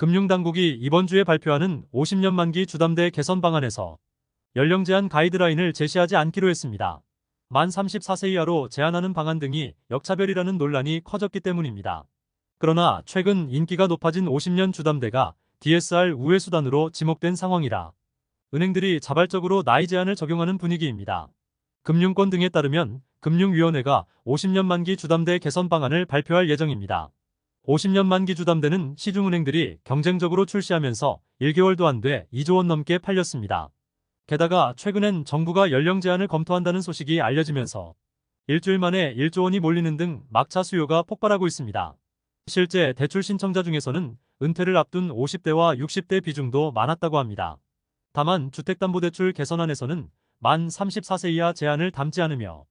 금융당국이 이번 주에 발표하는 50년 만기 주담대 개선 방안에서 연령 제한 가이드라인을 제시하지 않기로 했습니다. 만 34세 이하로 제한하는 방안 등이 역차별이라는 논란이 커졌기 때문입니다. 그러나 최근 인기가 높아진 50년 주담대가 DSR 우회 수단으로 지목된 상황이라 은행들이 자발적으로 나이 제한을 적용하는 분위기입니다. 금융권 등에 따르면 금융위원회가 50년 만기 주담대 개선 방안을 발표할 예정입니다. 50년 만기 주담대는 시중은행들이 경쟁적으로 출시하면서 1개월도 안 돼 2조 원 넘게 팔렸습니다. 게다가 최근엔 정부가 연령 제한을 검토한다는 소식이 알려지면서 일주일 만에 1조 원이 몰리는 등 막차 수요가 폭발하고 있습니다. 실제 대출 신청자 중에서는 은퇴를 앞둔 50대와 60대 비중도 많았다고 합니다. 다만 주택담보대출 개선안에서는 만 34세 이하 제한을 담지 않으며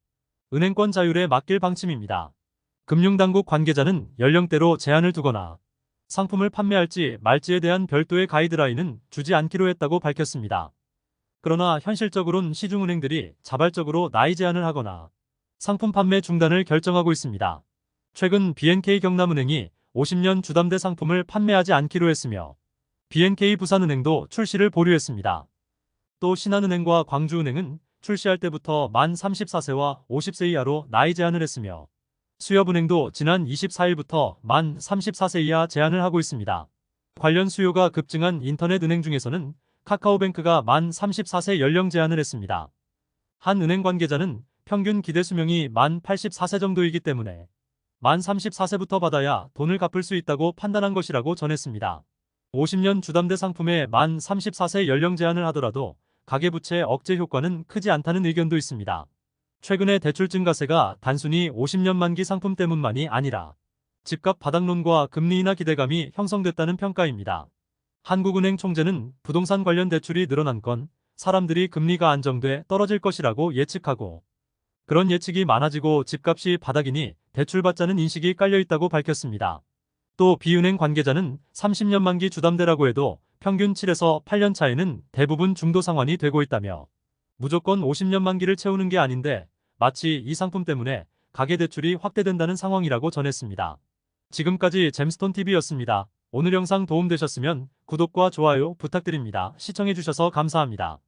은행권 자율에 맡길 방침입니다. 금융당국 관계자는 연령대로 제한을 두거나 상품을 판매할지 말지에 대한 별도의 가이드라인은 주지 않기로 했다고 밝혔습니다. 그러나 현실적으론 시중은행들이 자발적으로 나이 제한을 하거나 상품 판매 중단을 결정하고 있습니다. 최근 BNK 경남은행이 50년 주담대 상품을 판매하지 않기로 했으며 BNK 부산은행도 출시를 보류했습니다. 또 신한은행과 광주은행은 출시할 때부터 만 34세와 50세 이하로 나이 제한을 했으며 수협은행도 지난 24일부터 만 34세 이하 제한을 하고 있습니다. 관련 수요가 급증한 인터넷 은행 중에서는 카카오뱅크가 만 34세 연령 제한을 했습니다. 한 은행 관계자는 평균 기대 수명이 만 84세 정도이기 때문에 만 34세부터 받아야 돈을 갚을 수 있다고 판단한 것이라고 전했습니다. 50년 주담대 상품에 만 34세 연령 제한을 하더라도 가계부채 억제 효과는 크지 않다는 의견도 있습니다. 최근에 대출 증가세가 단순히 50년 만기 상품 때문만이 아니라 집값 바닥론과 금리 인하 기대감이 형성됐다는 평가입니다. 한국은행 총재는 부동산 관련 대출이 늘어난 건 사람들이 금리가 안정돼 떨어질 것이라고 예측하고 그런 예측이 많아지고 집값이 바닥이니 대출받자는 인식이 깔려있다고 밝혔습니다. 또 비은행 관계자는 30년 만기 주담대라고 해도 평균 7에서 8년 차에는 대부분 중도 상환이 되고 있다며 무조건 50년 만기를 채우는 게 아닌데 마치 이 상품 때문에 가계대출이 확대된다는 상황이라고 전했습니다. 지금까지 잼스톤TV였습니다. 오늘 영상 도움되셨으면 구독과 좋아요 부탁드립니다. 시청해주셔서 감사합니다.